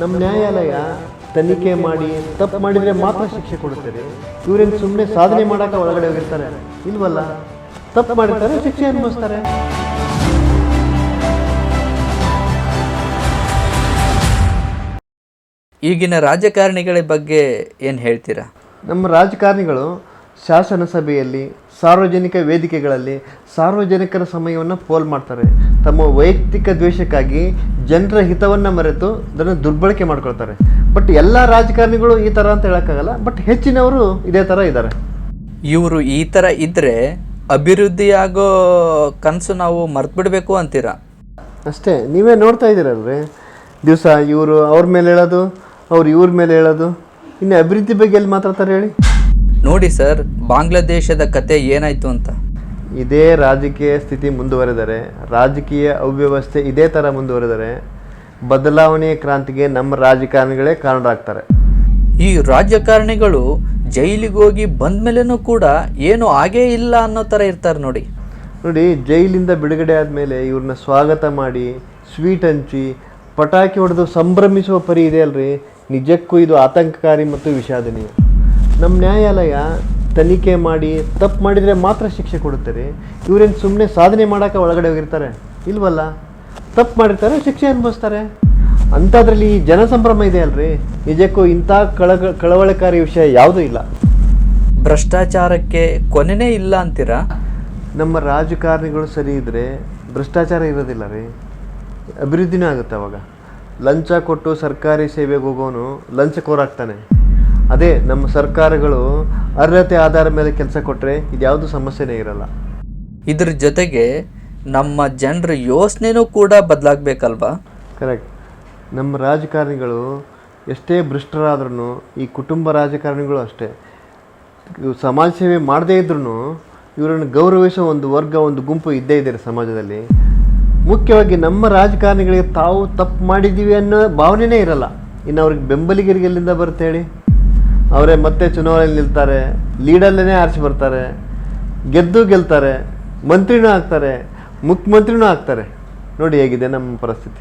ನಮ್ಮ ನ್ಯಾಯಾಲಯ ತನಿಖೆ ಮಾಡಿ ತಪ್ಪು ಮಾಡಿದರೆ ಮಾತ್ರ ಶಿಕ್ಷೆ ಕೊಡುತ್ತದೆ. ಇವರೇನು ಸುಮ್ಮನೆ ಸಾಧನೆ ಮಾಡೋಕೆ ಒಳಗಡೆ ಹೋಗಿರ್ತಾರೆ? ಇಲ್ವಲ್ಲ? ತಪ್ಪು ಮಾಡಿರ್ತಾರೆ ಶಿಕ್ಷೆ ಅನುಭವಿಸ್ತಾರೆ. ಈಗಿನ ರಾಜಕಾರಣಿಗಳ ಬಗ್ಗೆ ಏನು ಹೇಳ್ತೀರಾ? ನಮ್ಮ ರಾಜಕಾರಣಿಗಳು ಶಾಸನ ಸಭೆಯಲ್ಲಿ ಸಾರ್ವಜನಿಕ ವೇದಿಕೆಗಳಲ್ಲಿ ಸಾರ್ವಜನಿಕರ ಸಮಯವನ್ನು ಪೋಲ್ ಮಾಡ್ತಾರೆ. ತಮ್ಮ ವೈಯಕ್ತಿಕ ದ್ವೇಷಕ್ಕಾಗಿ ಜನರ ಹಿತವನ್ನು ಮರೆತು ಅದನ್ನು ದುರ್ಬಳಕೆ ಮಾಡ್ಕೊಳ್ತಾರೆ. ಬಟ್ ಎಲ್ಲ ರಾಜಕಾರಣಿಗಳು ಈ ಥರ ಅಂತ ಹೇಳೋಕ್ಕಾಗಲ್ಲ ಬಟ್ ಹೆಚ್ಚಿನವರು ಇದೇ ಥರ ಇದ್ದಾರೆ. ಇವರು ಈ ಥರ ಇದ್ದರೆ ಅಭಿವೃದ್ಧಿಯಾಗೋ ಕನಸು ನಾವು ಮರ್ತ್ಬಿಡ್ಬೇಕು ಅಂತೀರಾ? ಅಷ್ಟೇ ನೀವೇ ನೋಡ್ತಾ ಇದ್ದೀರಲ್ರಿ ದಿವಸ ಇವರು ಅವ್ರ ಮೇಲೆ ಹೇಳೋದು ಅವ್ರು ಇವ್ರ ಮೇಲೆ ಹೇಳೋದು. ಇನ್ನು ಅಭಿವೃದ್ಧಿ ಬಗ್ಗೆ ಎಲ್ಲಿ ಮಾತಾಡ್ತಾರೆ ಹೇಳಿ? ನೋಡಿ ಸರ್ ಬಾಂಗ್ಲಾದೇಶದ ಕತೆ ಏನಾಯ್ತು ಅಂತ. ಇದೇ ರಾಜಕೀಯ ಸ್ಥಿತಿ ಮುಂದುವರೆದರೆ ರಾಜಕೀಯ ಅವ್ಯವಸ್ಥೆ ಇದೇ ಥರ ಮುಂದುವರೆದರೆ ಬದಲಾವಣೆಯ ಕ್ರಾಂತಿಗೆ ನಮ್ಮ ರಾಜಕಾರಣಿಗಳೇ ಕಾರಣರಾಗ್ತಾರೆ. ಈ ರಾಜಕಾರಣಿಗಳು ಜೈಲಿಗೆ ಹೋಗಿ ಬಂದ ಮೇಲೂ ಕೂಡ ಏನು ಆಗೇ ಇಲ್ಲ ಅನ್ನೋ ಥರ ಇರ್ತಾರೆ ನೋಡಿ. ನೋಡಿ ಜೈಲಿಂದ ಬಿಡುಗಡೆ ಆದಮೇಲೆ ಇವ್ರನ್ನ ಸ್ವಾಗತ ಮಾಡಿ ಸ್ವೀಟ್ ಹಂಚಿ ಪಟಾಕಿ ಹೊಡೆದು ಸಂಭ್ರಮಿಸುವ ಪರಿ ಇದೆ ಅಲ್ರಿ. ನಿಜಕ್ಕೂ ಇದು ಆತಂಕಕಾರಿ ಮತ್ತು ವಿಷಾದನೀಯ. ನಮ್ಮ ನ್ಯಾಯಾಲಯ ತನಿಖೆ ಮಾಡಿ ತಪ್ಪು ಮಾಡಿದರೆ ಮಾತ್ರ ಶಿಕ್ಷೆ ಕೊಡುತ್ತೆ ರೀ ಇವ್ರೇನು ಸುಮ್ಮನೆ ಸಾಧನೆ ಮಾಡೋಕ್ಕೆ ಒಳಗಡೆ ಹೋಗಿರ್ತಾರೆ? ಇಲ್ವಲ್ಲ? ತಪ್ಪು ಮಾಡಿರ್ತಾರೆ ಶಿಕ್ಷೆ ಅನುಭವಿಸ್ತಾರೆ. ಅಂಥದ್ರಲ್ಲಿ ಈ ಜನಸಂಭ್ರಮ ಇದೆ ಅಲ್ರಿ? ನಿಜಕ್ಕೂ ಇಂಥ ಕಳಗ ಕಳವಳಕಾರಿ ವಿಷಯ ಯಾವುದೂ ಇಲ್ಲ. ಭ್ರಷ್ಟಾಚಾರಕ್ಕೆ ಕೊನೆನೇ ಇಲ್ಲ ಅಂತೀರಾ? ನಮ್ಮ ರಾಜಕಾರಣಿಗಳು ಸರಿ ಇದ್ದರೆ ಭ್ರಷ್ಟಾಚಾರ ಇರೋದಿಲ್ಲ ರೀ. ಅಭಿವೃದ್ಧಿನೂ ಆಗುತ್ತೆ ಅವಾಗ. ಲಂಚ ಕೊಟ್ಟು ಸರ್ಕಾರಿ ಸೇವೆಗೆ ಹೋಗೋನು ಲಂಚಕೋರಾಗ್ತಾನೆ ಅದೇ ನಮ್ಮ ಸರ್ಕಾರಗಳು ಅರ್ಹತೆ ಆಧಾರ ಮೇಲೆ ಕೆಲಸ ಕೊಟ್ಟರೆ ಇದ್ಯಾವುದು ಸಮಸ್ಯೆನೇ ಇರಲ್ಲ. ಇದ್ರ ಜೊತೆಗೆ ನಮ್ಮ ಜನರ ಯೋಚನೆನೂ ಕೂಡ ಬದಲಾಗಬೇಕಲ್ವಾ? ಕರೆಕ್ಟ್. ನಮ್ಮ ರಾಜಕಾರಣಿಗಳು ಎಷ್ಟೇ ಭ್ರಷ್ಟರಾದ್ರೂ ಈ ಕುಟುಂಬ ರಾಜಕಾರಣಿಗಳು ಅಷ್ಟೇ ಸಮಾಜ ಸೇವೆ ಮಾಡದೇ ಇದ್ರೂ ಇವರನ್ನು ಗೌರವಿಸೋ ಒಂದು ವರ್ಗ ಒಂದು ಗುಂಪು ಇದ್ದೇ ಇದೆ ಸಮಾಜದಲ್ಲಿ. ಮುಖ್ಯವಾಗಿ ನಮ್ಮ ರಾಜಕಾರಣಿಗಳಿಗೆ ತಾವು ತಪ್ಪು ಮಾಡಿದ್ದೀವಿ ಅನ್ನೋ ಭಾವನೆನೇ ಇರಲ್ಲ. ಇನ್ನು ಅವ್ರಿಗೆ ಬೆಂಬಲಿಗರಿಗೆ ಎಲ್ಲಿಂದ ಬರುತ್ತೆ ಹೇಳಿ? ಅವರೇ ಮತ್ತೆ ಚುನಾವಣೆಯಲ್ಲಿ ನಿಲ್ತಾರೆ ಲೀಡಲ್ಲೇ ಆರಿಸಿ ಬರ್ತಾರೆ, ಗೆದ್ದು ಗೆಲ್ತಾರೆ, ಮಂತ್ರಿನೂ ಆಗ್ತಾರೆ, ಮುಖ್ಯಮಂತ್ರಿನೂ ಆಗ್ತಾರೆ. ನೋಡಿ ಹೇಗಿದೆ ನಮ್ಮ ಪರಿಸ್ಥಿತಿ.